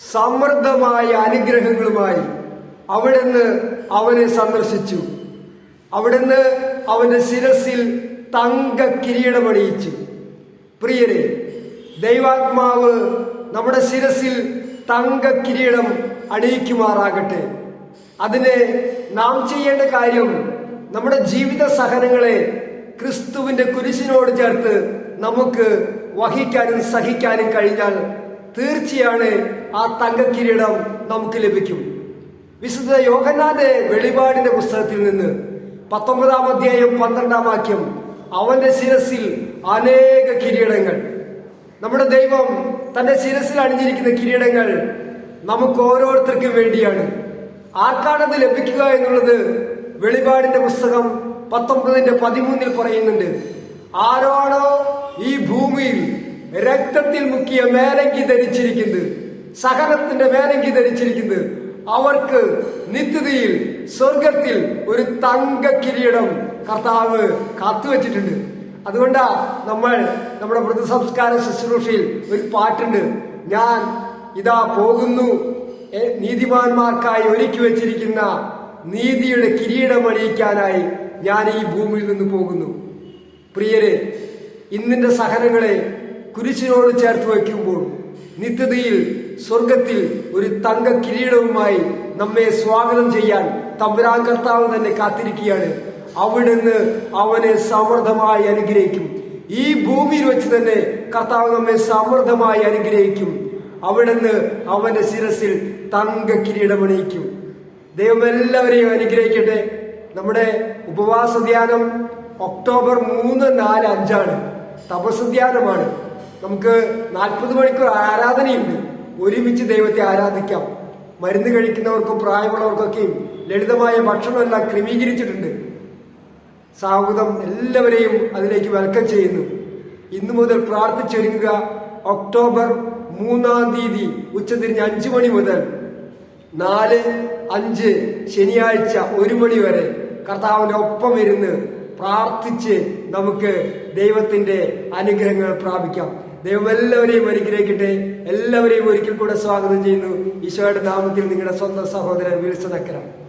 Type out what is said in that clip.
സമൃദ്ധമായ അനുഗ്രഹങ്ങളുമായി അവിടുന്ന് അവനെ സന്ദർശിച്ചു. അവിടുന്ന് അവന്റെ ശിരസിൽ തങ്ക കിരീടമണിയിച്ചു പ്രിയരെ ദൈവാത്മാവ് നമ്മുടെ ശിരസിൽ തങ്ക കിരീടം അണിയിക്കുമാറാകട്ടെ. അതിന് നാം ചെയ്യേണ്ട കാര്യം നമ്മുടെ ജീവിത സഹനങ്ങളെ ക്രിസ്തുവിന്റെ കുരിശിനോട് ചേർത്ത് നമുക്ക് വഹിക്കാനും സഹിക്കാനും കഴിഞ്ഞാൽ തീർച്ചയാണ് ആ തങ്ക കിരീടം നമുക്ക് ലഭിക്കും. വിശുദ്ധ യോഹന്നാന്റെ വെളിപാടിന്റെ പുസ്തകത്തിൽ നിന്ന് പത്തൊമ്പതാം അധ്യായം പന്ത്രണ്ടാം വാക്യം അവന്റെ ശിരസിൽ അനേക കിരീടങ്ങൾ. നമ്മുടെ ദൈവം തന്റെ ശിരസിൽ അണിഞ്ഞിരിക്കുന്ന കിരീടങ്ങൾ നമുക്ക് ഓരോരുത്തർക്കും വേണ്ടിയാണ്. ആർക്കാണത് ലഭിക്കുക എന്നുള്ളത് വെളിപാടിന്റെ പുസ്തകം പത്തൊമ്പതിന്റെ പതിമൂന്നിൽ പറയുന്നുണ്ട്. ആരോണോ ഈ ഭൂമിയിൽ രക്തത്തിൽ മുക്കിയ മേലങ്കി ധരിച്ചിരിക്കുന്നത് സഹനത്തിന്റെ മേലങ്കി ധരിച്ചിരിക്കുന്നത് അവർക്ക് നിത്യതയിൽ സ്വർഗത്തിൽ ഒരു തങ്ക കിരീടം കർത്താവ് കാത്തുവച്ചിട്ടുണ്ട്. അതുകൊണ്ടാ നമ്മൾ നമ്മുടെ മൃതസംസ്കാര ശുശ്രൂഷയിൽ ഒരു പാട്ടുണ്ട്. ഞാൻ ഇതാ പോകുന്നു. നീതിമാന്മാർക്കായി ഒരുക്കി വച്ചിരിക്കുന്ന നീതിയുടെ കിരീടം അണിയിക്കാനായി ഞാൻ ഈ ഭൂമിയിൽ നിന്ന് പോകുന്നു. പ്രിയരെ ഇന്നിന്റെ സഹനങ്ങളെ കുരിശിനോട് ചേർത്ത് വയ്ക്കുമ്പോൾ നിത്യതയിൽ സ്വർഗത്തിൽ ഒരു തങ്ക കിരീടവുമായി നമ്മെ സ്വാഗതം ചെയ്യാൻ തമ്പുരാൻ കർത്താവ് തന്നെ കാത്തിരിക്കുകയാണ്. അവിടുന്ന് അവനെ സമൃദ്ധമായി അനുഗ്രഹിക്കും. ഈ ഭൂമിയിൽ വെച്ച് തന്നെ കർത്താവ് നമ്മെ സമൃദ്ധമായി അനുഗ്രഹിക്കും. അവിടുന്ന് അവന്റെ ശിരസിൽ തങ്ക കിരീടമണിയിക്കും ദൈവം എല്ലാവരെയും അനുഗ്രഹിക്കട്ടെ. നമ്മുടെ ഉപവാസ ധ്യാനം ഒക്ടോബർ മൂന്ന് നാല് അഞ്ചാണ്. തപസ് ധ്യാനമാണ്. നമുക്ക് നാൽപ്പത് മണിക്കൂർ ആരാധനയുണ്ട്. ഒരുമിച്ച് ദൈവത്തെ ആരാധിക്കാം. മരുന്ന് കഴിക്കുന്നവർക്കും പ്രായമുള്ളവർക്കൊക്കെയും ലളിതമായ ഭക്ഷണമെല്ലാം ക്രമീകരിച്ചിട്ടുണ്ട്. സാഹുതം എല്ലാവരെയും അതിലേക്ക് വെൽക്കം ചെയ്യുന്നു. ഇന്നു മുതൽ പ്രാർത്ഥിച്ചൊരുങ്ങുക. ഒക്ടോബർ മൂന്നാം തീയതി ഉച്ചതിരിഞ്ഞ് അഞ്ചു മണി മുതൽ നാല് അഞ്ച് ശനിയാഴ്ച ഒരു മണി വരെ കർത്താവിന്റെ ഒപ്പം ഇരുന്ന് പ്രാർത്ഥിച്ച് നമുക്ക് ദൈവത്തിന്റെ അനുഗ്രഹങ്ങൾ പ്രാപിക്കാം. ദൈവം എല്ലാവരെയും അനുഗ്രഹിക്കട്ടെ. എല്ലാവരെയും ഒരിക്കൽ കൂടെ സ്വാഗതം ചെയ്യുന്നു. ഈശോയുടെ നാമത്തിൽ നിങ്ങളുടെ സ്വന്തം സഹോദരൻ വിളിച്ചതക്കരം.